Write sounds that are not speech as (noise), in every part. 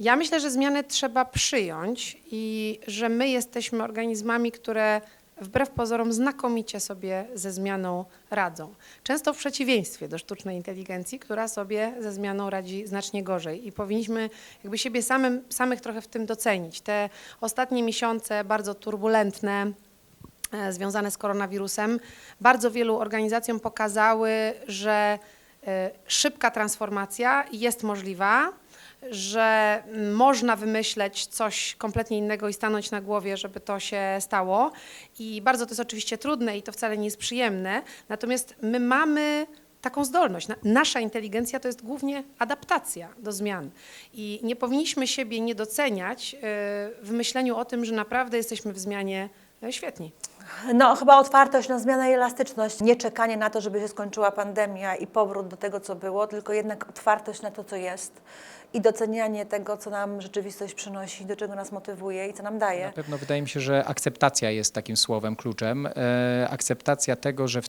Ja myślę, że zmiany trzeba przyjąć i że my jesteśmy organizmami, które wbrew pozorom znakomicie sobie ze zmianą radzą. Często w przeciwieństwie do sztucznej inteligencji, która sobie ze zmianą radzi znacznie gorzej i powinniśmy jakby siebie samym, samych trochę w tym docenić. Te ostatnie miesiące bardzo turbulentne, e, związane z koronawirusem, bardzo wielu organizacjom pokazały, że e, szybka transformacja jest możliwa, że można wymyśleć coś kompletnie innego i stanąć na głowie, żeby to się stało. I bardzo to jest oczywiście trudne i to wcale nie jest przyjemne. Natomiast my mamy taką zdolność. Na- Nasza inteligencja to jest głównie adaptacja do zmian. I nie powinniśmy siebie nie doceniać e, w myśleniu o tym, że naprawdę jesteśmy w zmianie e, świetni. No, chyba otwartość na zmianę i elastyczność. Nie czekanie na to, żeby się skończyła pandemia i powrót do tego, co było, tylko jednak otwartość na to, co jest i docenianie tego, co nam rzeczywistość przynosi, do czego nas motywuje i co nam Na daje. pewno wydaje mi się, że akceptacja jest takim słowem kluczem. E, akceptacja tego, że w,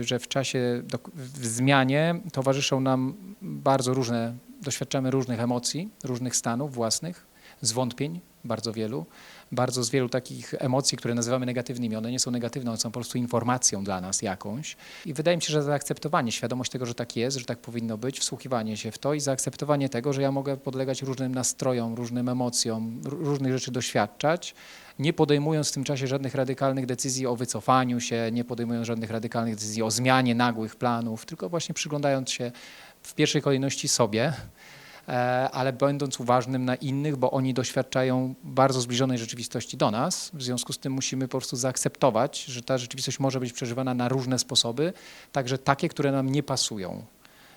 że w czasie, do, w zmianie towarzyszą nam bardzo różne, doświadczamy różnych emocji, różnych stanów własnych, zwątpień, bardzo wielu, bardzo z wielu takich emocji, które nazywamy negatywnymi. One nie są negatywne, one są po prostu informacją dla nas jakąś. I wydaje mi się, że zaakceptowanie, świadomość tego, że tak jest, że tak powinno być, wsłuchiwanie się w to i zaakceptowanie tego, że ja mogę podlegać różnym nastrojom, różnym emocjom, różnych rzeczy doświadczać, nie podejmując w tym czasie żadnych radykalnych decyzji o wycofaniu się, nie podejmując żadnych radykalnych decyzji o zmianie nagłych planów, tylko właśnie przyglądając się w pierwszej kolejności sobie, ale będąc uważnym na innych, bo oni doświadczają bardzo zbliżonej rzeczywistości do nas. W związku z tym musimy po prostu zaakceptować, że ta rzeczywistość może być przeżywana na różne sposoby, także takie, które nam nie pasują.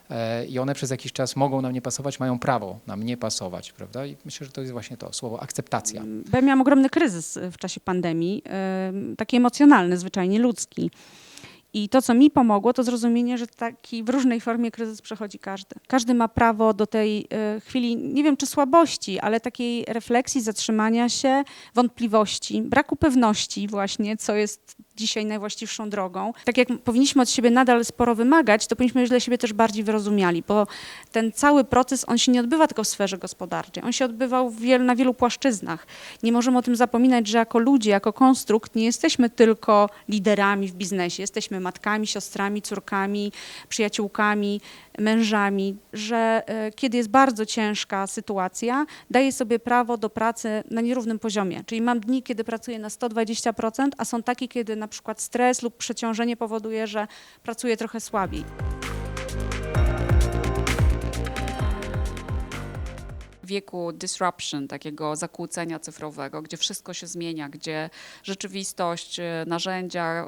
E, I one przez jakiś czas mogą nam nie pasować, mają prawo nam nie pasować, prawda? I myślę, że to jest właśnie to słowo akceptacja. Ja miałam ogromny kryzys w czasie pandemii, em, taki emocjonalny, zwyczajnie ludzki. I to, co mi pomogło, to zrozumienie, że taki w różnej formie kryzys przechodzi każdy. Każdy ma prawo do tej e, chwili, nie wiem czy słabości, ale takiej refleksji, zatrzymania się, wątpliwości, braku pewności właśnie, co jest dzisiaj najwłaściwszą drogą. Tak jak powinniśmy od siebie nadal sporo wymagać, to powinniśmy dla siebie też bardziej wyrozumiali, bo ten cały proces, on się nie odbywa tylko w sferze gospodarczej, on się odbywał wiel, na wielu płaszczyznach. Nie możemy o tym zapominać, że jako ludzie, jako konstrukt nie jesteśmy tylko liderami w biznesie, jesteśmy matkami, siostrami, córkami, przyjaciółkami, mężami, że e, kiedy jest bardzo ciężka sytuacja, daję sobie prawo do pracy na nierównym poziomie. Czyli mam dni, kiedy pracuję na 120%, a są takie, kiedy na przykład stres lub przeciążenie powoduje, że pracuję trochę słabiej. wieku disruption, takiego zakłócenia cyfrowego, gdzie wszystko się zmienia, gdzie rzeczywistość, e, narzędzia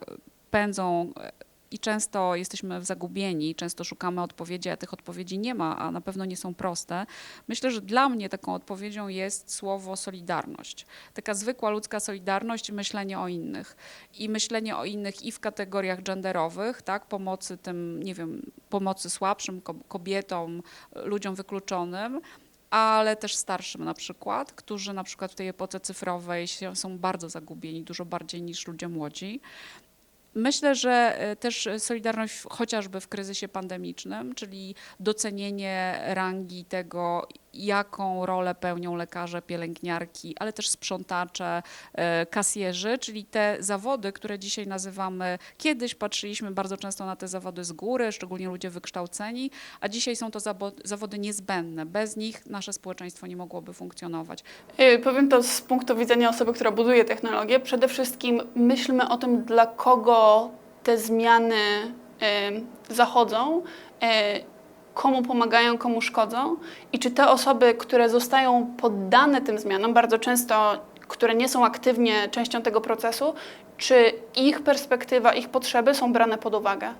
pędzą e, i często jesteśmy zagubieni, często szukamy odpowiedzi, a tych odpowiedzi nie ma, a na pewno nie są proste. Myślę, że dla mnie taką odpowiedzią jest słowo solidarność. Taka zwykła ludzka solidarność i myślenie o innych. I myślenie o innych i w kategoriach genderowych, tak, pomocy tym, nie wiem, pomocy słabszym ko- kobietom, ludziom wykluczonym, ale też starszym na przykład, którzy na przykład w tej epoce cyfrowej są bardzo zagubieni, dużo bardziej niż ludzie młodzi. Myślę, że e, też solidarność chociażby w kryzysie pandemicznym, czyli docenienie rangi tego, jaką rolę pełnią lekarze, pielęgniarki, ale też sprzątacze, e, kasjerzy, czyli te zawody, które dzisiaj nazywamy, kiedyś patrzyliśmy bardzo często na te zawody z góry, szczególnie ludzie wykształceni, a dzisiaj są to zawody niezbędne. Bez nich nasze społeczeństwo nie mogłoby funkcjonować. Y, Powiem to z punktu widzenia osoby, która buduje technologię. Przede wszystkim myślmy o tym, dla kogo te zmiany zachodzą, y, komu pomagają, komu szkodzą i czy te osoby, które zostają poddane tym zmianom, bardzo często, które nie są aktywnie częścią tego procesu, czy ich perspektywa, ich potrzeby są brane pod uwagę.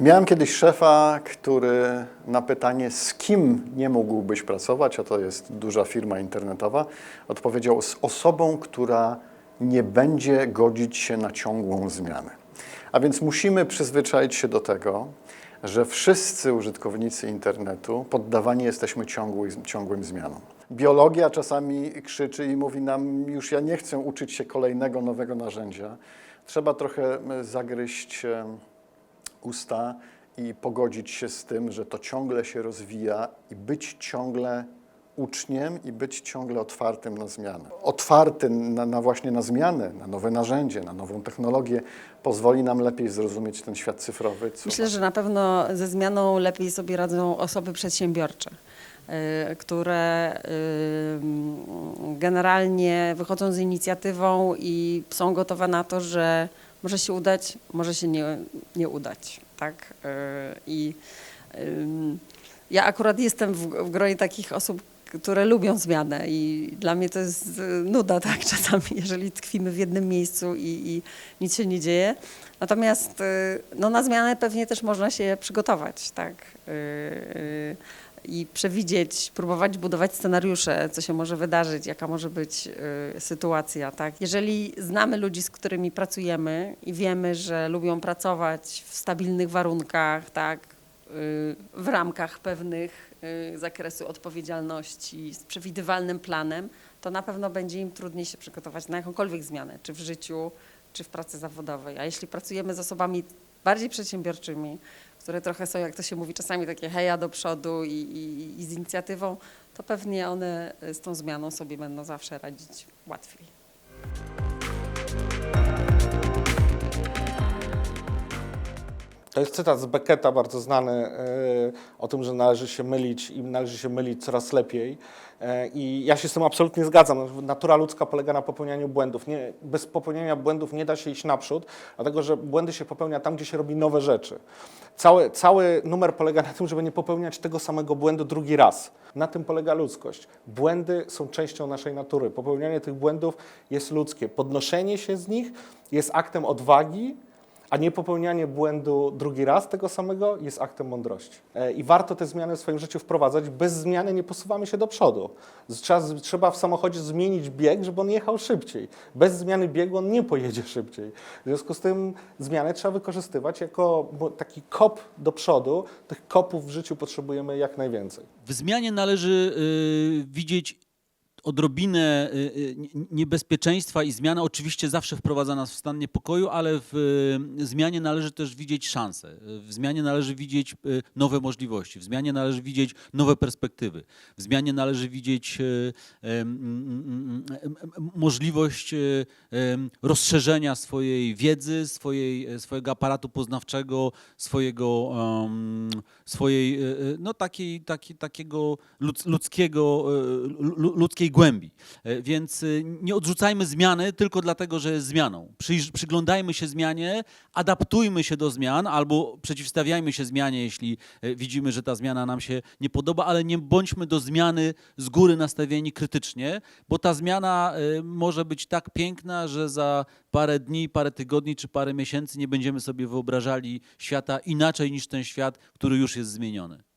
Miałem kiedyś szefa, który na pytanie, z kim nie mógłbyś pracować, a to jest duża firma internetowa, odpowiedział z osobą, która nie będzie godzić się na ciągłą zmianę. A więc musimy przyzwyczaić się do tego, że wszyscy użytkownicy internetu poddawani jesteśmy ciągłym, ciągłym zmianom. Biologia czasami krzyczy i mówi nam, już ja nie chcę uczyć się kolejnego nowego narzędzia. Trzeba trochę zagryźć e, usta i pogodzić się z tym, że to ciągle się rozwija i być ciągle uczniem i być ciągle otwartym na zmianę. Otwarty na, na właśnie na zmianę, na nowe narzędzie, na nową technologię pozwoli nam lepiej zrozumieć ten świat cyfrowy. Myślę, że na pewno ze zmianą lepiej sobie radzą osoby przedsiębiorcze, y, które y, generalnie wychodzą z inicjatywą i są gotowe na to, że może się udać, może się nie, nie udać. Tak? Y, I ja akurat jestem w, w gronie takich osób, które lubią zmianę i dla mnie to jest y, nuda, tak, (laughs) czasami, jeżeli tkwimy w jednym miejscu i, i nic się nie dzieje. Natomiast y, no, na zmianę pewnie też można się przygotować, tak, y, i przewidzieć, próbować budować scenariusze, co się może wydarzyć, jaka może być sytuacja, tak. Jeżeli znamy ludzi, z którymi pracujemy i wiemy, że lubią pracować w stabilnych warunkach, tak, w ramkach pewnych zakresu odpowiedzialności, z przewidywalnym planem, to na pewno będzie im trudniej się przygotować na jakąkolwiek zmianę, czy w życiu, czy w pracy zawodowej. A jeśli pracujemy z osobami bardziej przedsiębiorczymi, które trochę są, jak to się mówi, czasami takie heja do przodu i, i, i z inicjatywą, to pewnie one y, z tą zmianą sobie będą zawsze radzić łatwiej. To jest cytat z Becketa, bardzo znany, e, o tym, że należy się mylić i należy się mylić coraz lepiej. E, I ja się z tym absolutnie zgadzam. Natura ludzka polega na popełnianiu błędów. Nie, bez popełniania błędów nie da się iść naprzód, dlatego że błędy się popełnia tam, gdzie się robi nowe rzeczy. Cały, cały numer polega na tym, żeby nie popełniać tego samego błędu drugi raz. Na tym polega ludzkość. Błędy są częścią naszej natury. Popełnianie tych błędów jest ludzkie. Podnoszenie się z nich jest aktem odwagi, a nie popełnianie błędu drugi raz tego samego jest aktem mądrości. E, I warto te zmiany w swoim życiu wprowadzać. Bez zmiany nie posuwamy się do przodu. Trzeba, w samochodzie zmienić bieg, żeby on jechał szybciej. Bez zmiany biegu on nie pojedzie (laughs) szybciej. W związku z tym zmianę trzeba wykorzystywać jako taki kop do przodu. Tych kopów w życiu potrzebujemy jak najwięcej. W zmianie należy y, widzieć odrobinę y, y, nie- niebezpieczeństwa i zmiana oczywiście zawsze wprowadza nas w stan niepokoju, ale w y, zmianie należy też widzieć szanse. W zmianie należy widzieć nowe możliwości, w zmianie należy widzieć nowe perspektywy, w zmianie należy widzieć możliwość rozszerzenia swojej wiedzy, swojej, swojego aparatu poznawczego, swojego, swojej, y, y, no takiej, taki, takiego ludz- ludzkiego, lu- ludzkiej głębi. E, Więc y, nie odrzucajmy zmiany tylko dlatego, że jest zmianą. Przyglądajmy się zmianie, adaptujmy się do zmian albo przeciwstawiajmy się zmianie, jeśli e, widzimy, że ta zmiana nam się nie podoba, ale nie bądźmy do zmiany z góry nastawieni krytycznie, bo ta zmiana e, może być tak piękna, że za parę dni, parę tygodni czy parę miesięcy nie będziemy sobie wyobrażali świata inaczej niż ten świat, który już jest zmieniony.